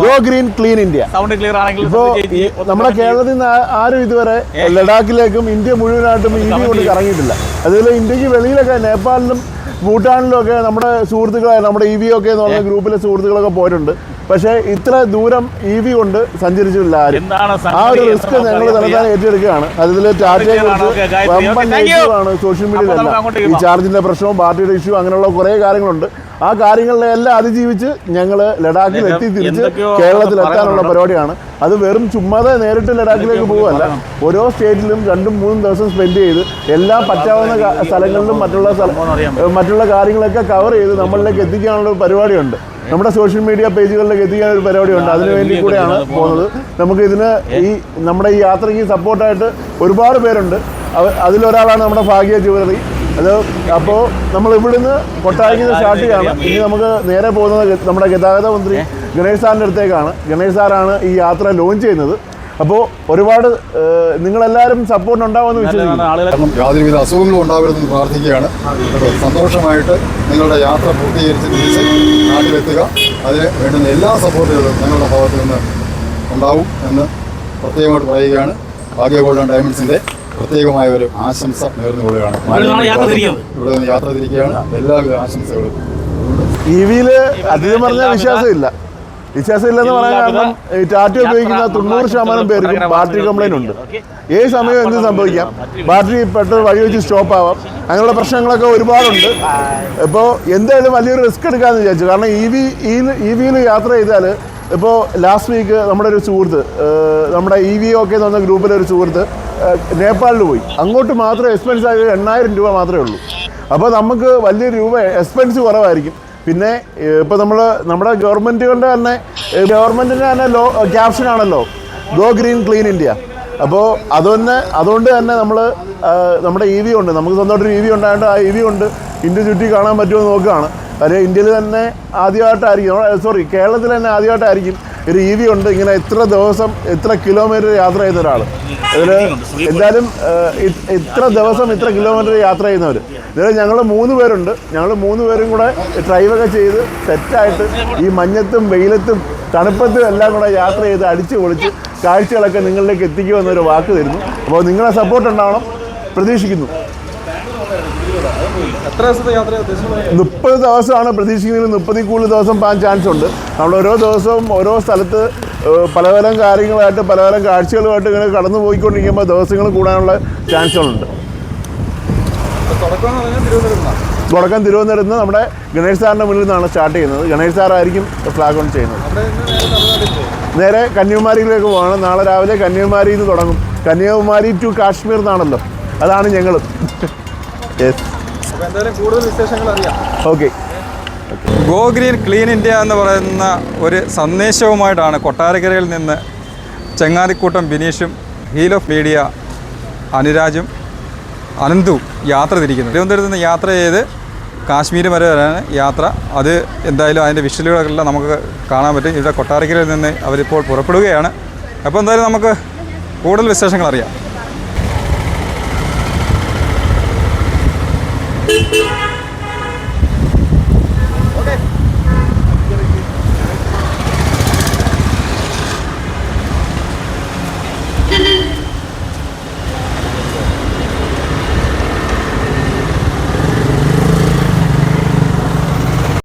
Go green clean India sound clear ആണെങ്കിൽ ഇപ്പോ നമ്മുടെ കേരളത്തിൽ നിന്ന് ആരും ഇതുവരെ ലഡാക്കിലേക്കും ഇന്ത്യ മുഴുവനായിട്ടും ഇന്ത്യ കൊണ്ട് കറങ്ങിയിട്ടില്ല. അതുപോലെ ഇന്ത്യയ്ക്ക് വെളിയിലൊക്കെ നേപ്പാളിലും ഭൂട്ടാനിലും ഒക്കെ നമ്മുടെ സുഹൃത്തുക്കളെ നമ്മുടെ ഇ വി ഒക്കെ എന്ന് പറഞ്ഞ ഗ്രൂപ്പിലെ സുഹൃത്തുക്കളൊക്കെ പോയിട്ടുണ്ട്. പക്ഷേ ഇത്ര ദൂരം ഇ വി കൊണ്ട് സഞ്ചരിച്ചിട്ടില്ല ആരും. ആ ഒരു റിസ്ക് ഞങ്ങൾ നമുക്ക് ഏറ്റെടുക്കുകയാണ്. അതിൽ ടാറ്റയെ? കുറിച്ച് വമ്പൻ സോഷ്യൽ മീഡിയയിലെല്ലാം ഈ ചാർജിന്റെ പ്രശ്നവും പാർട്ടിയുടെ ഇഷ്യൂ അങ്ങനെയുള്ള കുറേ കാര്യങ്ങളുണ്ട്. ആ കാര്യങ്ങളിലെല്ലാം അതിജീവിച്ച് ഞങ്ങൾ ലഡാക്കിൽ എത്തി തിരിച്ച് കേരളത്തിൽ എത്താനുള്ള പരിപാടിയാണ്. അത് വെറും ചുമ്മാതെ നേരിട്ട് ലഡാക്കിലേക്ക് പോകുമല്ല ഓരോ സ്റ്റേറ്റിലും രണ്ടും മൂന്നും ദിവസം സ്പെൻഡ് ചെയ്ത് എല്ലാ പറ്റാവുന്ന സ്ഥലങ്ങളിലും മറ്റുള്ള മറ്റുള്ള കാര്യങ്ങളൊക്കെ കവർ ചെയ്ത് നമ്മളിലേക്ക് എത്തിക്കാനുള്ള ഒരു പരിപാടിയുണ്ട്. നമ്മുടെ സോഷ്യൽ മീഡിയ പേജുകളിലേക്ക് എത്തിക്കാൻ ഒരു പരിപാടിയുണ്ട്. അതിനു വേണ്ടി കൂടെയാണ് പോകുന്നത്. നമുക്ക് ഇതിന് ഈ നമ്മുടെ ഈ യാത്രയ്ക്ക് സപ്പോർട്ടായിട്ട് ഒരുപാട് പേരുണ്ട്. അതിലൊരാളാണ് നമ്മുടെ ഭാഗ്യ ജ്വല്ലറി അത് അപ്പോൾ നമ്മൾ ഇവിടുന്ന് കൊട്ടാരത്തിൽ സ്റ്റാർട്ട് ചെയ്യാണ്. ഇനി നമുക്ക് നേരെ പോകുന്നത് നമ്മുടെ ഗതാഗത മന്ത്രി ഗണേഷ് സാറിന്റെ അടുത്തേക്കാണ്. ഗണേഷ് സാറാണ് ഈ യാത്ര ലോഞ്ച് ചെയ്യുന്നത്. അപ്പോൾ ഒരുപാട് നിങ്ങളെല്ലാവരും സപ്പോർട്ട് ഉണ്ടാവുമെന്ന് വിശ്വസിക്കുന്നു. യാതൊരുവിധ അസുഖങ്ങളും ഉണ്ടാവരുതെന്ന് പ്രാർത്ഥിക്കുകയാണ്. സന്തോഷമായിട്ട് നിങ്ങളുടെ യാത്ര പൂർത്തീകരിച്ച് തിരിച്ച് നാട്ടിലെത്തുക. അതിന് വേണ്ടുന്ന എല്ലാ സപ്പോർട്ടുകളും ഞങ്ങളുടെ ഭാഗത്ത് നിന്ന് ഉണ്ടാവും എന്ന് പ്രത്യേകമായിട്ട് പറയുകയാണ്. ഭാഗ്യ ഗോൾഡ് ആൻഡ് ഡയമണ്ട്സിന്റെ പ്രത്യേകമായ ഒരു ആശംസ നേർന്നുകൊള്ളുകയാണ്. ഇവിടെ നിന്ന് യാത്ര തിരിക്കുകയാണ്. എല്ലാവിധ ആശംസകളും. ഇ വിയിൽ അധികം പറഞ്ഞ വിശ്വാസമില്ല. വിശ്വാസമില്ലെന്ന് പറയാൻ കാരണം ഈ ടാറ്റ ഉപയോഗിക്കുന്ന തൊണ്ണൂറ് ശതമാനം പേർക്ക് ബാറ്ററി കംപ്ലൈന്റ് ഉണ്ട്. ഏത് സമയം എന്ത് സംഭവിക്കാം. ബാറ്ററി പെട്ടെന്ന് വഴി വെച്ച് സ്റ്റോപ്പ് ആവാം. അങ്ങനെയുള്ള പ്രശ്നങ്ങളൊക്കെ ഒരുപാടുണ്ട്. ഇപ്പോൾ എന്തായാലും വലിയൊരു റിസ്ക് എടുക്കാമെന്ന് വിചാരിച്ചു. കാരണം ഇ വി ഇ വിയിൽ യാത്ര ചെയ്താൽ ഇപ്പോൾ ലാസ്റ്റ് വീക്ക് നമ്മുടെ ഒരു സുഹൃത്ത് നമ്മുടെ ഇ വി ഒക്കെ എന്ന് പറഞ്ഞ ഗ്രൂപ്പിലെ ഒരു സുഹൃത്ത് നേപ്പാളിൽ പോയി. അങ്ങോട്ട് മാത്രം എക്സ്പെൻസ് ആയത് എണ്ണായിരം രൂപ മാത്രമേ ഉള്ളൂ. അപ്പോൾ നമുക്ക് വലിയ രൂപ എക്സ്പെൻസ് കുറവായിരിക്കും. പിന്നെ ഇപ്പോൾ നമ്മൾ നമ്മുടെ ഗവൺമെന്റുകളുടെ തന്നെ ഗവൺമെന്റിന്റെ തന്നെ ലോ ക്യാപ്ഷൻ ആണല്ലോ. ഗോ ഗ്രീൻ ക്ലീൻ ഇന്ത്യ അപ്പോൾ അതുതന്നെ അതുകൊണ്ട് തന്നെ നമ്മൾ നമ്മുടെ ഇ വി ഉണ്ട്. നമുക്ക് സ്വന്തമായിട്ടൊരു ഇ വി ഉണ്ടായതുകൊണ്ട് ആ ഇ വി കൊണ്ട് ഇന്ത്യ ചുറ്റി കാണാൻ പറ്റുമോ നോക്കുകയാണ്. കാര്യം ഇന്ത്യയിൽ തന്നെ ആദ്യമായിട്ടായിരിക്കും. സോറി കേരളത്തിൽ തന്നെ ആദ്യമായിട്ടായിരിക്കും ഉണ്ട് ഇങ്ങനെ എത്ര ദിവസം എത്ര കിലോമീറ്റർ യാത്ര ചെയ്യുന്ന ഒരാൾ ഇതിൽ എന്തായാലും ഇത്ര ദിവസം ഇത്ര കിലോമീറ്റർ യാത്ര ചെയ്യുന്നവർ ഇതിൽ ഞങ്ങൾ മൂന്ന് പേരുണ്ട്. ഞങ്ങൾ മൂന്ന് പേരും കൂടെ ഡ്രൈവൊക്കെ ചെയ്ത് സെറ്റായിട്ട് ഈ മഞ്ഞത്തും വെയിലത്തും തണുപ്പത്തും എല്ലാം കൂടെ യാത്ര ചെയ്ത് അടിച്ച് പൊളിച്ച് കാഴ്ചകളൊക്കെ നിങ്ങളിലേക്ക് എത്തിക്കുമെന്നൊരു വാക്ക് തരുന്നു. അപ്പോൾ നിങ്ങളെ സപ്പോർട്ട് ഉണ്ടാവണം. പ്രതീക്ഷിക്കുന്നു എത്ര ദിവസത്തെ യാത്ര ഉദ്ദേശിക്കുന്നത് മുപ്പത് ദിവസമാണ് പ്രതീക്ഷിക്കുന്നത്. മുപ്പതിൽ കൂടുതൽ ദിവസം പോകാൻ ചാൻസ് ഉണ്ട്. നമ്മൾ ഓരോ ദിവസവും ഓരോ സ്ഥലത്ത് പലതരം പല പല കാര്യങ്ങളായിട്ട് പല പല കാഴ്ചകളുമായിട്ട് ഇങ്ങനെ കടന്നു പോയിക്കൊണ്ടിരിക്കുമ്പോൾ ദിവസങ്ങൾ കൂടാനുള്ള ചാൻസുകളുണ്ട് തുടക്കം തിരുവനന്തപുരത്ത് നിന്ന് നമ്മുടെ ഗണേഷ് സാറിന്റെ മുന്നിൽ നിന്നാണ് സ്റ്റാർട്ട് ചെയ്യുന്നത്. ഗണേഷ് സാറായിരിക്കും ഫ്ലാഗ് ഓൺ ചെയ്യുന്നത്. നേരെ കന്യാകുമാരിയിലേക്ക് പോകണം നാളെ രാവിലെ കന്യാകുമാരിയിൽ നിന്ന് തുടങ്ങും. കന്യാകുമാരി ടു കാശ്മീർ എന്നാണല്ലോ. അതാണ് ഞങ്ങളും. കൂടുതൽ വിശേഷങ്ങൾ അറിയാം. Okay go green clean India എന്ന് പറയുന്ന ഒരു സന്ദേശവുമായിട്ടാണ് കൊട്ടാരക്കരയിൽ നിന്ന് ചെങ്ങാതിക്കൂട്ടം ബിനീഷും ഹീൽ ഓഫ് മീഡിയ അനുരാജും അനന്തു യാത്ര തിരിക്കുന്നത്. തിരുവനന്തപുരത്ത് നിന്ന് യാത്ര ചെയ്ത് കാശ്മീർ വരെ വരാണ് യാത്ര. അത് എന്തായാലും അതിന്റെ വിഷ്വലുകളെല്ലാം നമുക്ക് കാണാൻ പറ്റും. ഇവിടെ കൊട്ടാരക്കരയിൽ നിന്ന് അവരിപ്പോൾ പുറപ്പെടുകയാണ്. അപ്പോൾ എന്തായാലും നമുക്ക് കൂടുതൽ വിശേഷങ്ങൾ അറിയാം. Yeah.